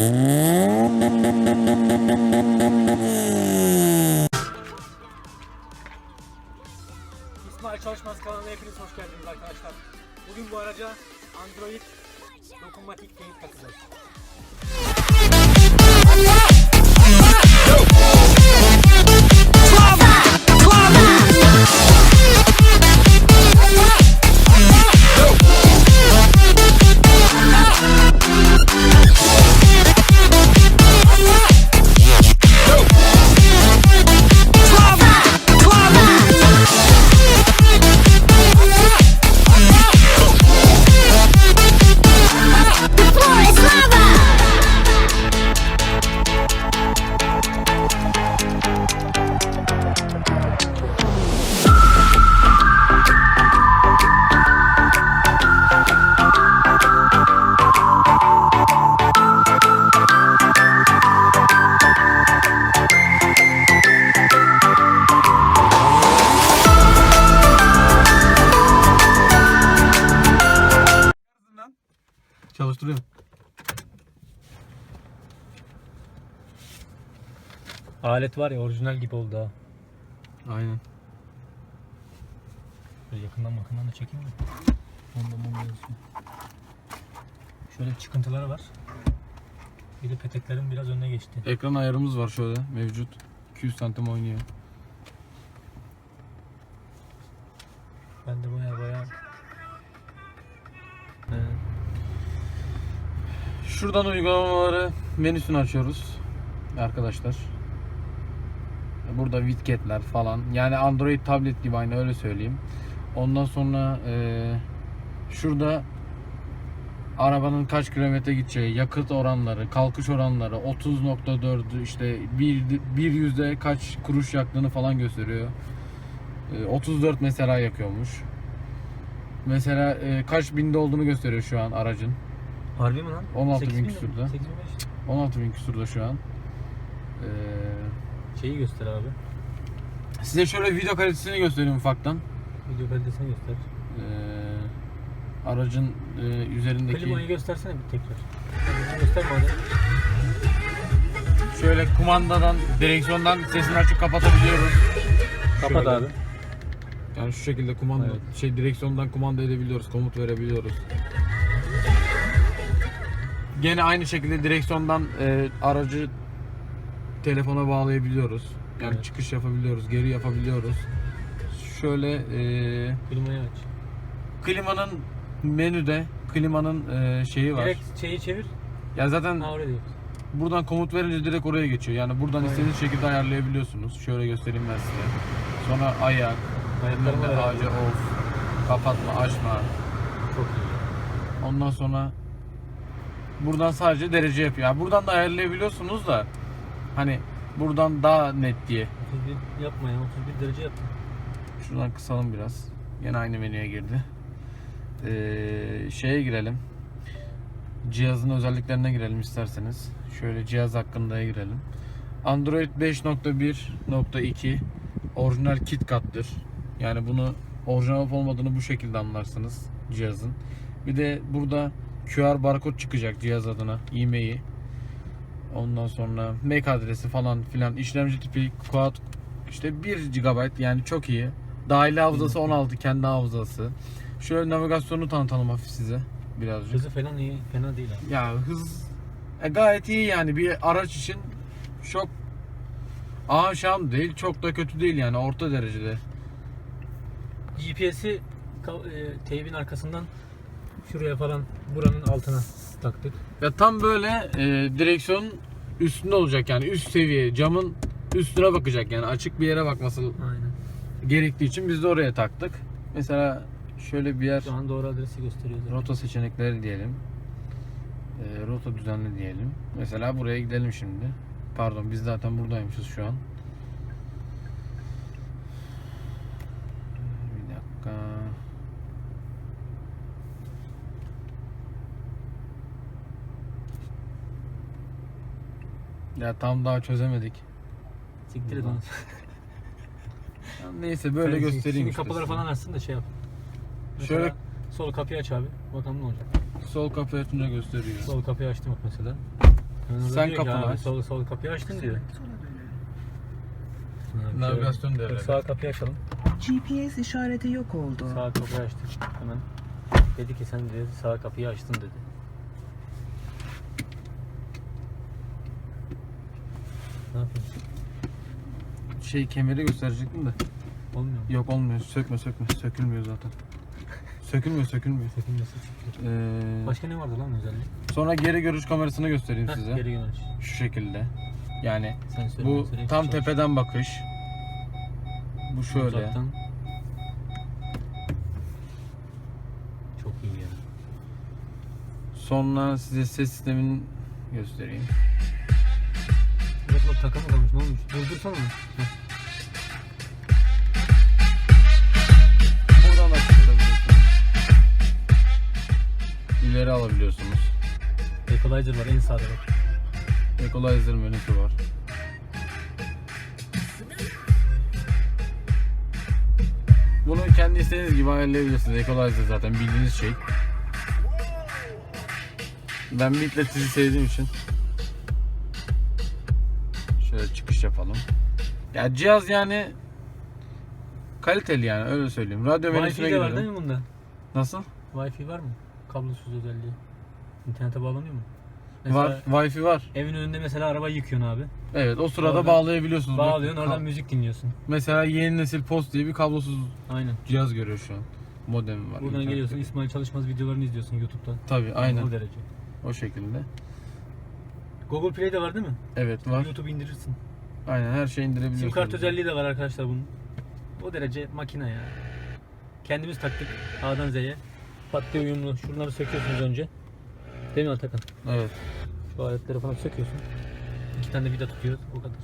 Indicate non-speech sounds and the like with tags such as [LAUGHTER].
İsmail Çalışmaz kanalına hepiniz hoş geldiniz arkadaşlar. Bugün bu araca Android dokunmatik teyip takacağız. Çalıştırıyorum. Alet var ya orijinal gibi oldu ha. Aynen. Böyle yakından yakından da çekeyim mi? Ondan bundan olsun. Şöyle çıkıntıları var. Bir de peteklerin biraz önüne geçti. Ekran ayarımız var şöyle mevcut. 200 santim oynuyor. Ben de baya baya Şuradan uygulamaları menüsünü açıyoruz arkadaşlar. Burada widgetler falan. Yani Android tablet gibi aynı öyle söyleyeyim. Ondan sonra eee, şurada arabanın kaç kilometre gideceği, yakıt oranları, kalkış oranları, 30.4 işte bir, bir yüzde kaç kuruş yaktığını falan gösteriyor. Eee, 34 mesela yakıyormuş. Mesela eee, kaç binde olduğunu gösteriyor şu an aracın. Harbi mi lan? 16 bin 8 mi? küsürde. 8 mi? 16 bin küsurda şu an. Ee, Şeyi göster abi. size şöyle video kalitesini göstereyim ufaktan. Video kalitesini göster. Ee, aracın e, üzerindeki Klimayı göstersene bir tekrar. Klimayı göster madem. şöyle kumandadan, direksiyondan sesini açıp kapatabiliyoruz. Kapat Şöyle. abi. Yani şu şekilde kumanda Evet. şey direksiyondan kumanda edebiliyoruz, komut verebiliyoruz. Gene aynı şekilde direksiyondan e, aracı telefona bağlayabiliyoruz. Yani Evet. çıkış yapabiliyoruz, geri yapabiliyoruz. Şöyle e, Klimayı aç. klimanın menüde klimanın e, şeyi var. Direkt şeyi çevir. Ya zaten Ha oraya diyor. buradan komut verince direkt oraya geçiyor. Yani buradan Aynen. istediğiniz şekilde ayarlayabiliyorsunuz. Şöyle göstereyim ben size. Sonra ayak, ver abi. ağacı off, kapatma, açma. Çok iyi. Ondan sonra buradan sadece derece yapıyor. Yani buradan da ayarlayabiliyorsunuz da hani buradan daha net diye. 31 yapma ya 31 derece yap. Şuradan kısalım biraz. Yine aynı menüye girdi. Ee, şeye girelim. Cihazın özelliklerine girelim isterseniz. Şöyle cihaz hakkında girelim. Android 5.1.2 orijinal KitKat'tır. Yani bunu orijinal olmadığını bu şekilde anlarsınız cihazın. Bir de burada QR barkod çıkacak cihaz adına, e-mail'i. Ondan sonra MAC adresi falan filan işlemci tipi Quad işte 1 GB yani çok iyi. Dahili hafızası 16 kendi hafızası. Şöyle navigasyonu tanıtalım hafif size birazcık. Hızı falan iyi. Fena değil abi. Ya hız e, gayet iyi yani bir araç için çok aşam değil çok da kötü değil yani orta derecede. GPS'i e, teybin arkasından şuraya falan buranın altına taktık. Ya tam böyle e, direksiyonun üstünde olacak yani üst seviye camın üstüne bakacak yani açık bir yere bakması Aynen. gerektiği için biz de oraya taktık. Mesela şöyle bir yer Şu an doğru adresi gösteriyor zaten. rota seçenekleri diyelim. E, rota düzenli diyelim. Mesela buraya gidelim şimdi. Pardon biz zaten buradaymışız şu an. Bir dakika. Ya tam daha çözemedik. Siktir et onu. [LAUGHS] Ya Neyse böyle Sen göstereyim Şimdi işte kapıları size. falan açsın da şey yap. Şöyle- Mesela sol kapıyı aç abi. Bakalım ne olacak. Sol kapı açınca gösteriyor. Sol kapıyı açtım bak mesela. Hemen orada Sen diyor ki, kapını abi, aç. Sol, sol kapıyı açtın diyor. Ha, Navigasyon şöyle- devrede. Sağ kapıyı açalım. GPS işareti yok oldu. Sağ kapıyı açtık hemen. Dedi ki sen dedi sağ kapıyı açtın dedi. Ne yapıyorsun? Şey kemeri gösterecektim de. Olmuyor mu? Yok olmuyor. Sökme sökme. Sökülmüyor zaten. Sökülmüyor sökülmüyor. Sökülmesi sıkıntı. Ee, Başka ne vardı lan özellik? sonra geri görüş kamerasını göstereyim Heh, size. Geri yöneliş. Şu şekilde. Yani Sen söyle. bu tam tepeden bakış. Bu şöyle. Uzaktan. Çok iyi ya. Sonra size ses sistemini göstereyim. Bak takımı kalmış ne olmuş? Durdursana mı? Buradan da çıkarabiliyorsunuz. İleri alabiliyorsunuz. Equalizer var en sağda bak. Equalizer menüsü var. Bunu kendi istediğiniz gibi ayarlayabilirsiniz. Equalizer zaten bildiğiniz şey. Ben Midlet'i sevdiğim için çıkış yapalım. Ya cihaz yani kaliteli yani öyle söyleyeyim. Radyo menüsüne Wi-Fi de var değil girelim. mi bunda? Nasıl? Wi-Fi var mı? Kablosuz özelliği. İnternete bağlanıyor mu? Var. Wi-Fi var. Evin önünde mesela araba yıkıyorsun abi. Evet o sırada Oradan bağlayabiliyorsunuz. Bak, Bağlıyorsun oradan müzik dinliyorsun. Mesela yeni nesil post diye bir kablosuz Aynen. cihaz görüyor şu an. Modemi var. Buradan internet geliyorsun. İsmail Çalışmaz videolarını izliyorsun YouTube'dan. Tabii aynen. O derece. O şekilde. Google Play'de var değil mi? Evet var. YouTube indirirsin. Aynen her şeyi indirebiliyorsunuz. Sim kart özelliği de var arkadaşlar bunun. O derece makine ya. Kendimiz taktık A'dan Z'ye. Pat diye uyumlu. Şunları söküyorsunuz önce. Değil mi Atakan? Evet. Şu aletleri falan söküyorsun. İki tane vida tutuyor. O kadar.